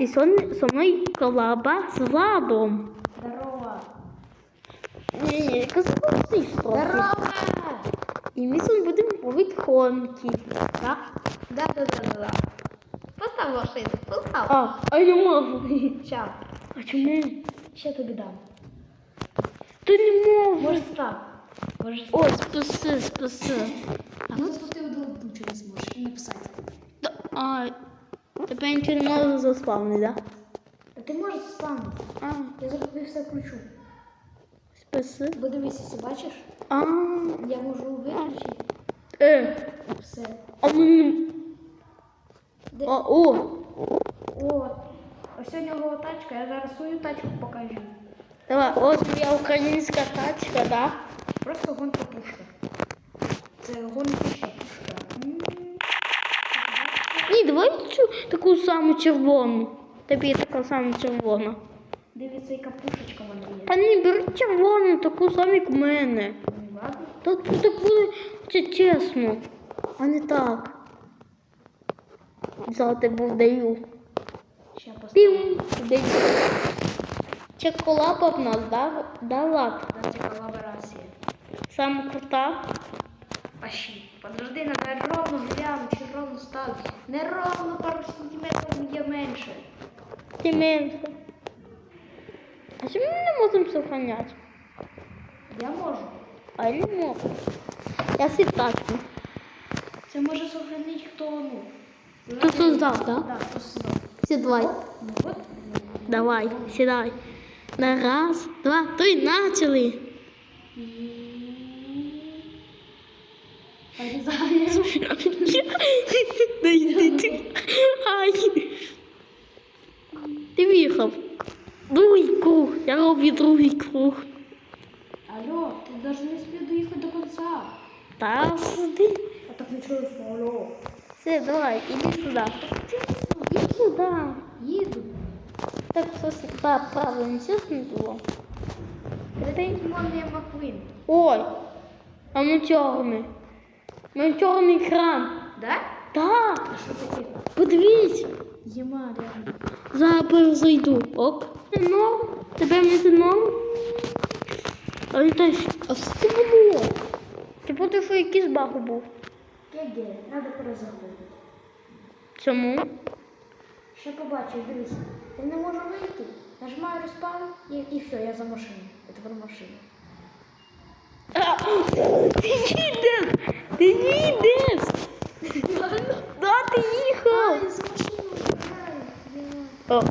І сон, со мною колаба з Владом. Здорово. Ні, ні, казалось трохи. Здорово. І ми сьогодні будемо ловити хомки. Да? Да, да, да, да, да. Постав машину, постав. А, а я не можу. Ща. А чому? Ще тобі дам. Ти не можеш. Може став. Може О, спаси, спаси. А ну спустив до лучше не зможеш і написати. Та- А, тепер нічого не можу заспавнити, да? А ти можеш спавнити. А, Я зараз тобі все кручу. спаси. Бо дивися, бачиш? А, Я можу виключити е, все. а мені... Де? А, о, О, ось у нього тачка, я зараз свою тачку покажу. давай, ось моя українська тачка, да? Просто гонка пушка. Це гонка пушка. Ні, давай цю таку саму червону. Тобі така сама червона. Дивіться, яка пушечка вона є. Та не бери червону, таку саму, як в мене. Та тут так буде це чесно, а не так. За тебе вдаю. Ще поставлю. В нас, да? Да, лап. Да, це колаборація. Саме крута. Пошли. Подожди, надо ровно глянуть, чи ровно ставити. Не ровно пару сантиметрів є менше. Ти менше. А чому ми не можемо сохраняти? Я можу. А я не можу. Я си. Це може сохранити хто ну. Хто создав, да? Да, хто создав. Сідай. Ну. Давай, сідай. На раз, два, три, начали. Ти. В'їхав. Другий круг. Я роблю другий круг. Алло, ти навіть не спів доїхати до кінця. Та сюди. А так не чуєш, алло. Все, давай, іди сюди. Іди сюди. Їду. Так, все сюди, правильно, чесно було. Це Молнія Маквін. Ой, а ми чорний. Ми чорний екран. Да? Так, А що таке? подивись. Єма, реально. Зараз зайду. Це норм. Тебе не норм. А це ж, а що це було? Ти поти, що якийсь баг був. Яге, треба перезаходити. Чому? Ще побачиш, дивись. Я не можу вийти. Нажимаю респаун і, і все, я за машину. Я тепер машина. Ти! Ти їдеш! Да, ти їхав! я за машину вибираю. О.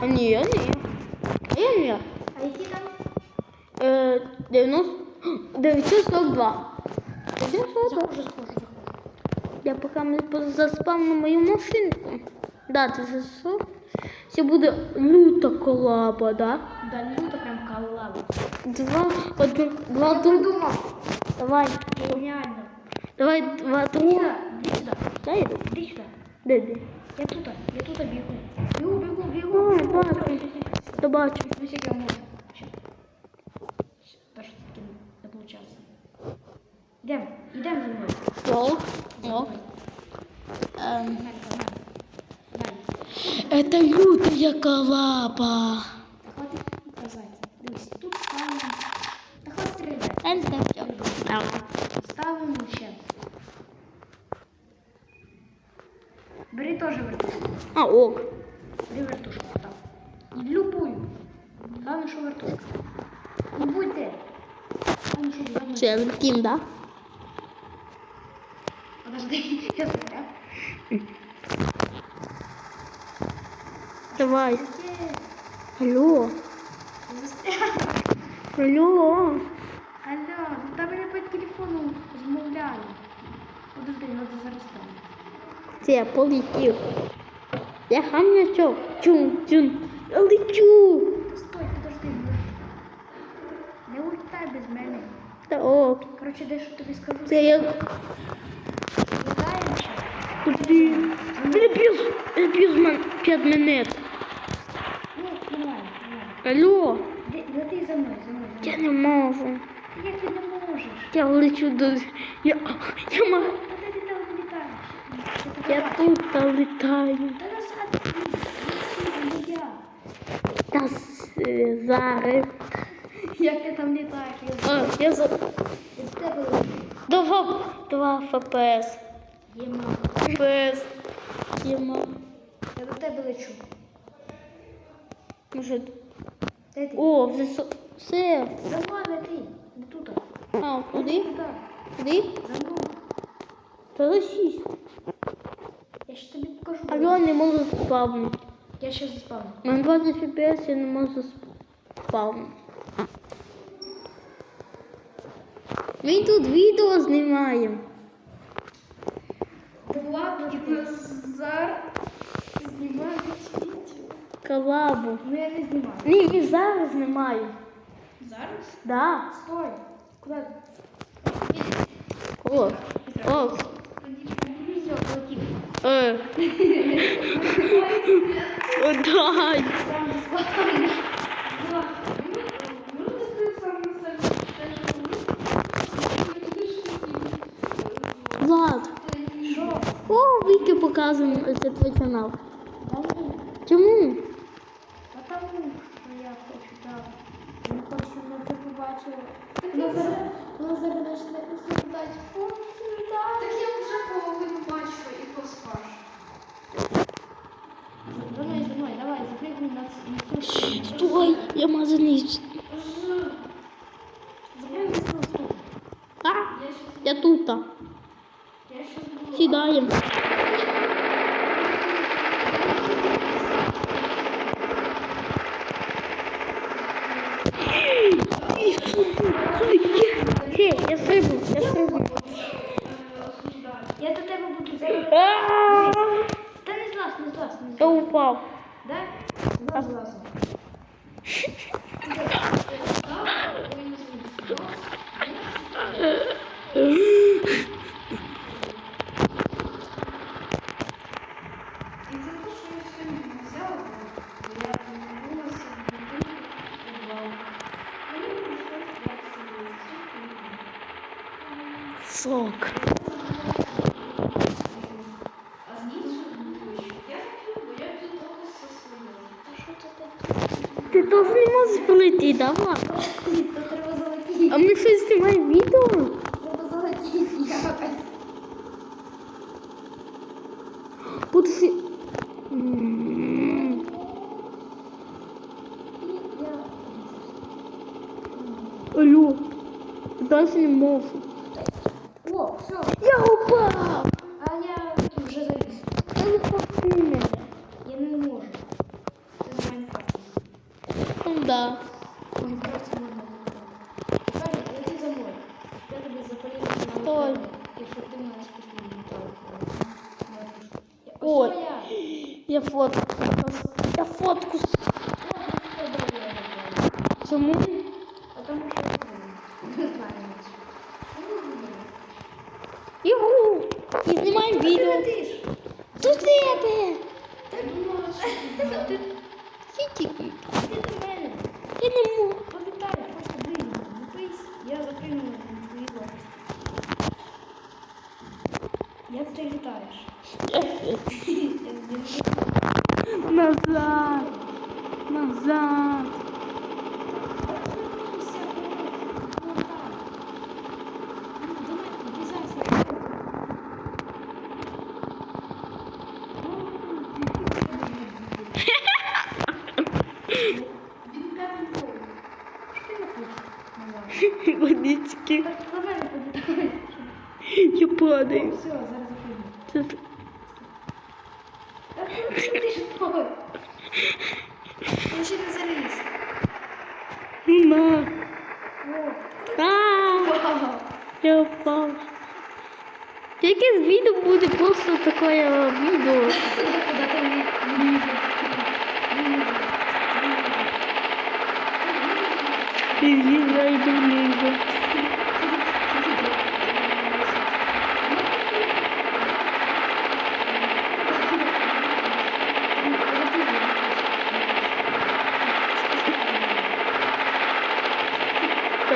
А ні, я ні. А я ні. А які там? Е, 90... 942. 942. Заходжу, заходжу, заходжу. Я поки не заспавну мою машинку. Да, ти засов. Це буде люта колаба, да? Да, люто прям калава. Два, один, два, Я друг. придумав. Давай, Геніально. давай, два, Іди друга. сюди, іди сюди. Дай йду. Іди сюди. Де, де? Я тут, я тут бігу. Бігу, бігу, бігу. Давай, бігу. бачу. Все, все, все, все. Та бачу. Ну, як я можу. Щас. Та що таки не получалось. Йдем, йдем за мною. Ок, За ок. мною. Ем, Погнали, погнали. Погнали. Это лютая колаба. Та хватить казати. Дивись, тут ставимо. Та хватить стріляти. Давай. Ставимо ще. Бери теж вертушку. А, ок. Бери вертушку. І любую. Главное, що вертушка. Не будьте. Главное. Все, да? Подожди, я застряг. Давай. Алло. Алло. Там мене по телефону змовляли. Подожди, треба зараз там. Все, полетів. Я хам'ячок. Чун, чун. Я лечу. Стой, подожди. Не, ультай без мене. Та ок. Коротше, дещо тобі скажу. Це я Літаємося. тобі. Не п'єш, не п'єш мен 5 минут. Ну. Алло. Де- Лети за мною, за мною. Я не можу. Як ти не можеш? Я лечу до... Я, я, ма- я тут та літаю. Та е, зараз. Як ти там літаєш? Я, А, я за... Два, два ФПС. Є мама. ФПС. Єма. Я до тебе лечу. Може... О, все. За мною лети. А, куди? Куди? Та лишись. Я ще тобі покажу. А я не можу спавнити. Я ще заспавню. У мене 20 FPS, я не можу спавнити. Ми тут відео знімаємо. Ладно, Назар знімає відео. Колабу. Ну я не знімаю. Ні, і зараз знімаю. Зараз? Да. Стой. Куди? О, о, полетів. е. Дай. Влад. О, Віки показуємо, це твій канал. Чому? Там що я хочу, так. Щоб вона це побачила. Вона зараз, почне розповідати. О, Так я вже половину бачу і поспаш. За мною, давай, запрыгни на, на цю. Стой, я мазаний. А, я тут. Я ще буду. Сідаємо. Хе, я стрибну, я стрибну. Я до тебе буду зараз. Да Та не злась, не злась, не Я злазь. упав. Да? Злазь, злазь. І за те, що я сьогодні не взяла, бо я повернулася в будинку підвал. Мені прийшлось взяти собі Сок. А з іншого боку, я хотіла, бо я тут трохи все своє. Та що це таке? Ти теж не можеш пройти, да, Влад? То треба. А ми щось знімаємо відео? Треба залетіти якось. Я... Алло, далі не можу. О, все. Я упав! А я вже заліз. Я не хочу мене. Я не можу. Це з Майнкрафту. Ну да. В Майнкрафті можна зробити. Тепер лети за мною. Я тобі запалю на Стой. екрані, якщо ти мене спустив літав. Ой. Ось я. Я фотку. Я фотку. Чому? Тільки. Я не можу. Політай, просто блин, напись. Я запрыгну твої лопасті. Як ти літаєш? Назад. Назад. Він п'ятий пол. Водички. Я падаю. Все, зараз. Це... Ти що? Ще не заліз. О, я впав. Якесь відео буде просто таке відео.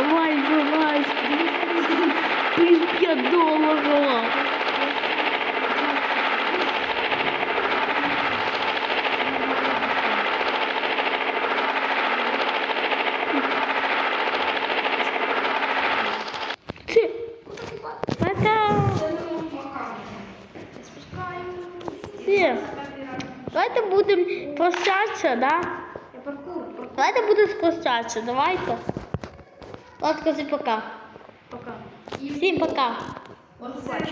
Давай, давай, плюс 5 долларов. Давайте будемо прощатися, да? Давайте будемо спрощатися, давайте. От, кажи пока. Пока. Всім пока. Оце